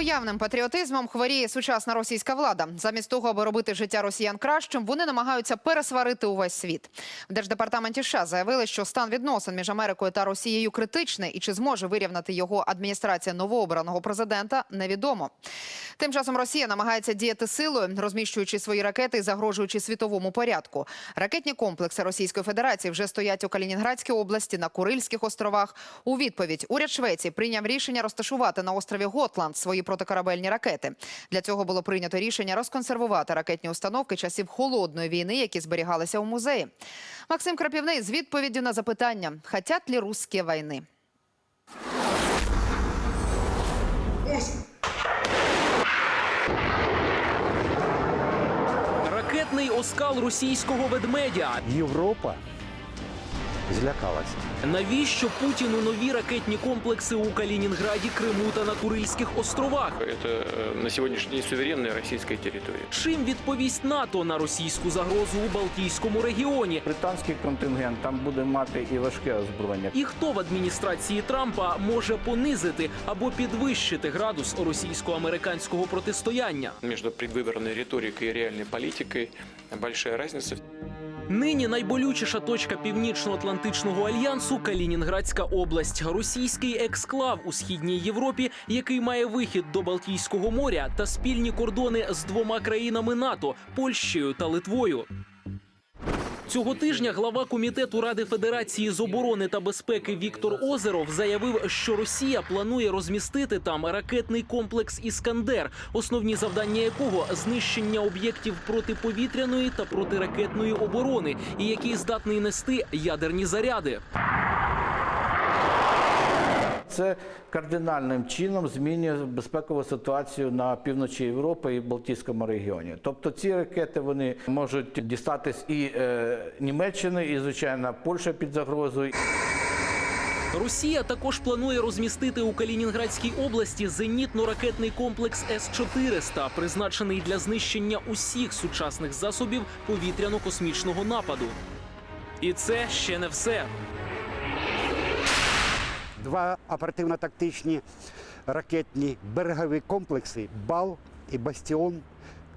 Уявним патріотизмом хворіє сучасна російська влада. Замість того, аби робити життя росіян кращим, вони намагаються пересварити увесь світ. В держдепартаменті США заявили, що стан відносин між Америкою та Росією критичний, і чи зможе вирівняти його адміністрація новообраного президента, невідомо. Тим часом Росія намагається діяти силою, розміщуючи свої ракети і загрожуючи світовому порядку. Ракетні комплекси Російської Федерації вже стоять у Калінінградській області на Курильських островах. У відповідь уряд Швеції прийняв рішення розташувати на острові Готланд свої протикорабельні ракети. Для цього було прийнято рішення розконсервувати ракетні установки часів холодної війни, які зберігалися у музеї. Максим Крапівний з відповіддю на запитання: «Хотять ли русські війни? Ракетний оскал російського ведмедя. Європа злякалася. Навіщо Путіну нові ракетні комплекси у Калінінграді, Криму та на Курильських островах? Это э, на сегодняшний день суверенная российская территория. Чим відповість НАТО на російську загрозу у Балтійському регіоні? Британський контингент там буде мати і важке озброєння. І хто в адміністрації Трампа може понизити або підвищити градус російсько-американського протистояння? Между предвыборной риторикой и реальной политикой большая разница. Нині найболючіша точка північно-атлантичного альянсу Калінінградська область, російський ексклав у східній Європі, який має вихід до Балтійського моря та спільні кордони з двома країнами НАТО Польщею та Литвою. Цього тижня глава комітету Ради Федерації з оборони та безпеки Віктор Озеров заявив, що Росія планує розмістити там ракетний комплекс Іскандер, основні завдання якого знищення об'єктів протиповітряної та протиракетної оборони, і який здатний нести ядерні заряди. Це кардинальним чином змінює безпекову ситуацію на півночі Європи і Балтійському регіоні. Тобто ці ракети вони можуть дістатись і е, Німеччини, і звичайно Польща під загрозою. Росія також планує розмістити у Калінінградській області зенітно-ракетний комплекс С-400, призначений для знищення усіх сучасних засобів повітряно-космічного нападу. І це ще не все. Два оперативно-тактичні ракетні берегові комплекси Бал і Бастіон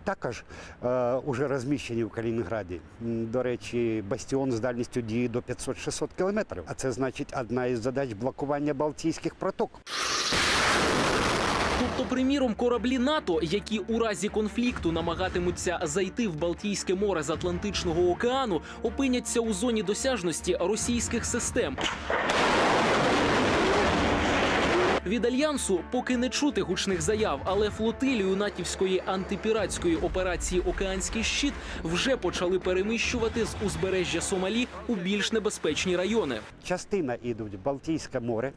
також е, уже розміщені в Калінінграді. До речі, Бастіон з дальністю дії до 500-600 кілометрів. А це значить одна із задач блокування Балтійських проток. Тобто, приміром, кораблі НАТО, які у разі конфлікту намагатимуться зайти в Балтійське море з Атлантичного океану, опиняться у зоні досяжності російських систем. Від альянсу поки не чути гучних заяв, але флотилію натівської антипіратської операції Океанський щит вже почали переміщувати з узбережжя Сомалі у більш небезпечні райони. Частина йдуть в Балтійське море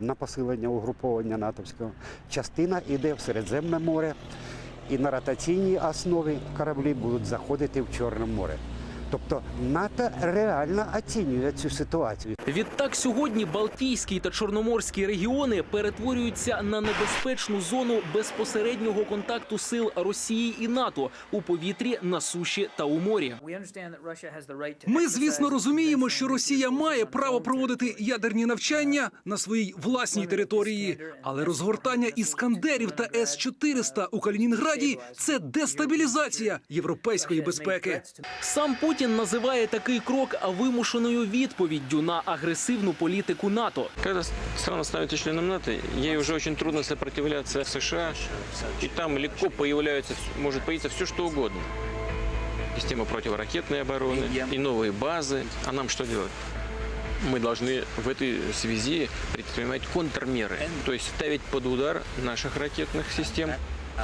на посилення угруповання натовського, частина йде в Середземне море, і на ротаційній основі кораблі будуть заходити в Чорне море. Тобто НАТО реально оцінює цю ситуацію. Відтак сьогодні Балтійський та Чорноморський регіони перетворюються на небезпечну зону безпосереднього контакту сил Росії і НАТО у повітрі, на суші та у морі. Ми, звісно, розуміємо, що Росія має право проводити ядерні навчання на своїй власній території, але розгортання іскандерів та С-400 у Калінінграді це дестабілізація європейської безпеки. Сам Путін називає такий крок вимушеною відповіддю на агресивну політику НАТО. Когда страна становится членом НАТО, ей уже очень трудно сопротивляться США, и там легко появляется, может появиться все, что угодно. Система противоракетной обороны и новые базы. А нам что делать? Мы должны в этой связи предпринимать контрмеры, то есть ставить под удар наших ракетных систем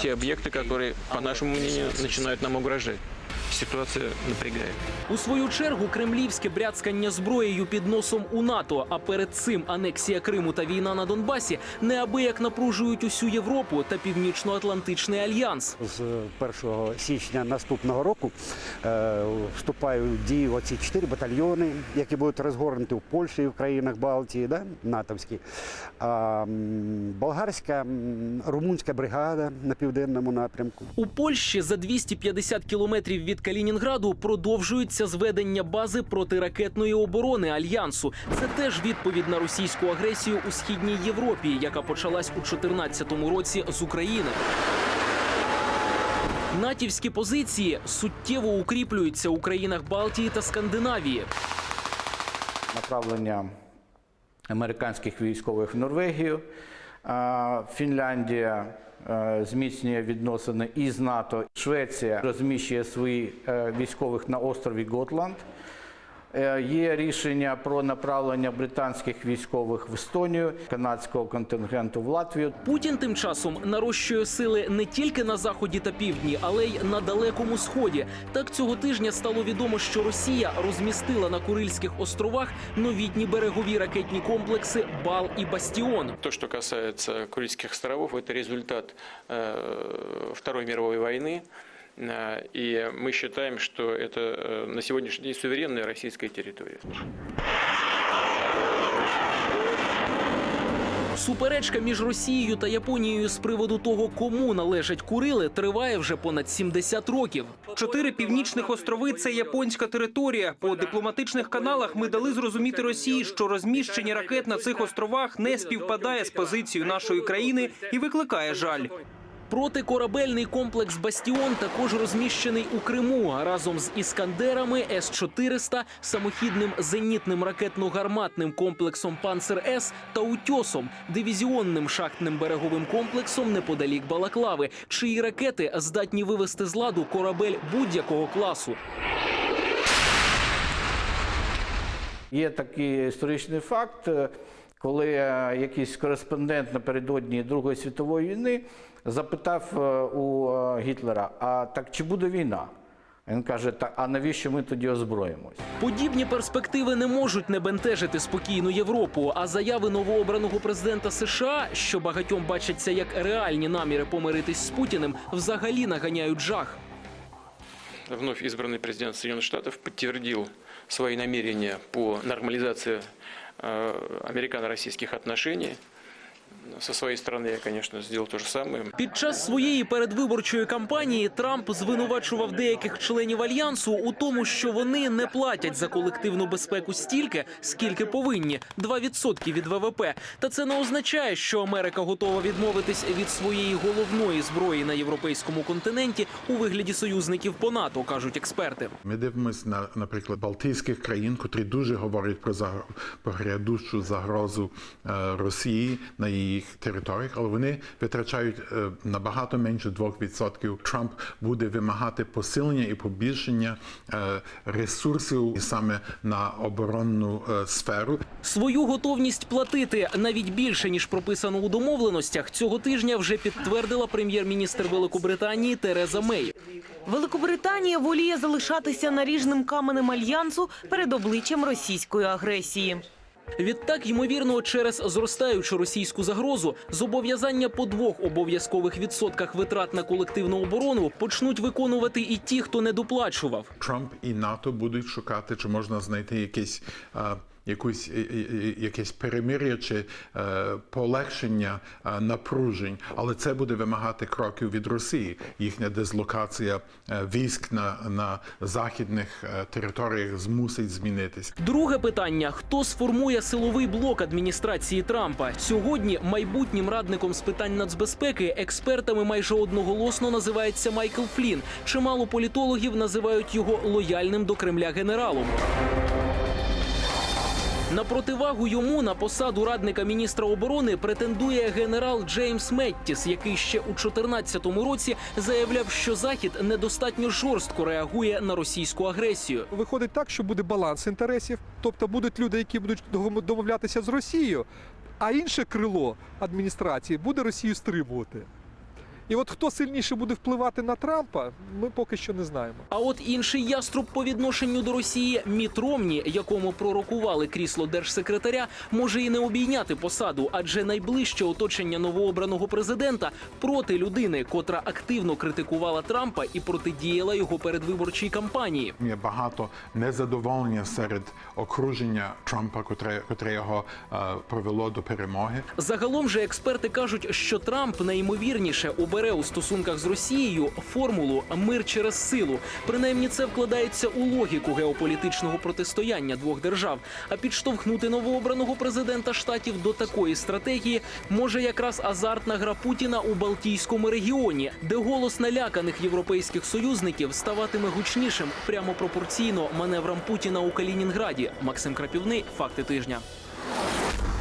те объекты, которые, по нашему мнению, начинают нам угрожать. Ситуация напрягает. У свою чергу кремлівське бряцкання зброєю під носом у НАТО, а перед цим анексія Криму та війна на Донбасі неабияк напружують усю Європу та Північно-Атлантичний альянс. З 1 січня наступного року е, вступають в дію оці чотири батальйони, які будуть розгорнуті в Польщі і в країнах Балтії, да, натовські. А, болгарська, румунська бригада на південному напрямку. У Польщі за 250 кілометрів від Калінінграду продовжується зведення бази протиракетної оборони альянсу. Це теж відповідь на російську агресію у східній Європі, яка почалась у 2014 році з України. Натівські позиції суттєво укріплюються у країнах Балтії та Скандинавії. направлення американських військових в Норвегію. Фінляндія зміцнює відносини із НАТО. Швеція розміщує свої е, військових на острові Готланд. Е, Є рішення про направлення британських військових в Естонію, канадського контингенту в Латвію. Путін тим часом нарощує сили не тільки на заході та півдні, але й на далекому сході. Так цього тижня стало відомо, що Росія розмістила на Курильських островах новітні берегові ракетні комплекси Бал і Бастіон. То, что касается Курильских островов, это результат э, Второй мировой войны. Э, И мы считаем, что это э, на сегодняшний день суверенная российская территория. Суперечка між Росією та Японією з приводу того, кому належать Курили, триває вже понад 70 років. Чотири північних острови це японська територія. По дипломатичних каналах ми дали зрозуміти Росії, що розміщення ракет на цих островах не співпадає з позицією нашої країни і викликає жаль. Протикорабельний комплекс Бастіон також розміщений у Криму разом з іскандерами С-400, самохідним зенітним ракетно-гарматним комплексом Панцер С та утьосом, дивізіонним шахтним береговим комплексом неподалік Балаклави, чиї ракети здатні вивести з ладу корабель будь-якого класу. Є такий історичний факт, коли е, якийсь кореспондент напередодні Другої світової війни запитав е, у е, Гітлера: а так чи буде війна? Він каже: так, а навіщо ми тоді озброїмось? Подібні перспективи не можуть не бентежити спокійну Європу. А заяви новообраного президента США, що багатьом бачаться як реальні наміри помиритись з Путіним, взагалі наганяють жах. Вновь избранный президент Соединенных Штатов подтвердил свои намерения по нормализации э, американо-российских отношений. Со своей стороны я, конечно, сделал то же самое. Під час своєї передвиборчої кампанії Трамп звинувачував деяких членів альянсу у тому, що вони не платять за колективну безпеку стільки, скільки повинні 2% від ВВП. Та це не означає, що Америка готова відмовитись від своєї головної зброї на європейському континенті у вигляді союзників по НАТО, кажуть експерти. Ми дивимося на, наприклад, Балтійських країн, котрі дуже говорять про загр... про грядущу загрозу е, Росії на їх територіях, але вони витрачають е, набагато менше 2%. Трамп буде вимагати посилення і побільшення е, ресурсів саме на оборонну е, сферу. Свою готовність платити навіть більше ніж прописано у домовленостях цього тижня вже підтвердила прем'єр-міністр Великобританії Тереза Мей. Великобританія воліє залишатися наріжним каменем альянсу перед обличчям російської агресії. Відтак, ймовірно, через зростаючу російську загрозу зобов'язання по двох обов'язкових відсотках витрат на колективну оборону почнуть виконувати і ті, хто не доплачував. Трамп і НАТО будуть шукати, чи можна знайти якісь. е, Якусь якесь перемир'я чи е, полегшення е, напружень, але це буде вимагати кроків від Росії. Їхня дислокація е, військ на, на західних територіях змусить змінитись. Друге питання: хто сформує силовий блок адміністрації Трампа? Сьогодні майбутнім радником з питань нацбезпеки експертами майже одноголосно називається Майкл Флін. Чимало політологів називають його лояльним до Кремля генералом. На противагу йому на посаду радника міністра оборони претендує генерал Джеймс Меттіс, який ще у 2014 році заявляв, що захід недостатньо жорстко реагує на російську агресію. Виходить так, що буде баланс інтересів, тобто будуть люди, які будуть домовлятися з Росією, а інше крило адміністрації буде Росію стримувати. І от хто сильніше буде впливати на Трампа, ми поки що не знаємо. А от інший яструб по відношенню до Росії Міт Ромні, якому пророкували крісло держсекретаря, може і не обійняти посаду, адже найближче оточення новообраного президента проти людини, котра активно критикувала Трампа і протидіяла його передвиборчій кампанії. Є багато незадоволення серед окруження Трампа, котре, котре його е, провело до перемоги. Загалом же експерти кажуть, що Трамп найімовірніше обере обере у стосунках з Росією формулу мир через силу. Принаймні, це вкладається у логіку геополітичного протистояння двох держав. А підштовхнути новообраного президента штатів до такої стратегії може якраз азартна гра Путіна у Балтійському регіоні, де голос наляканих європейських союзників ставатиме гучнішим прямо пропорційно маневрам Путіна у Калінінграді. Максим Крапівний, факти тижня.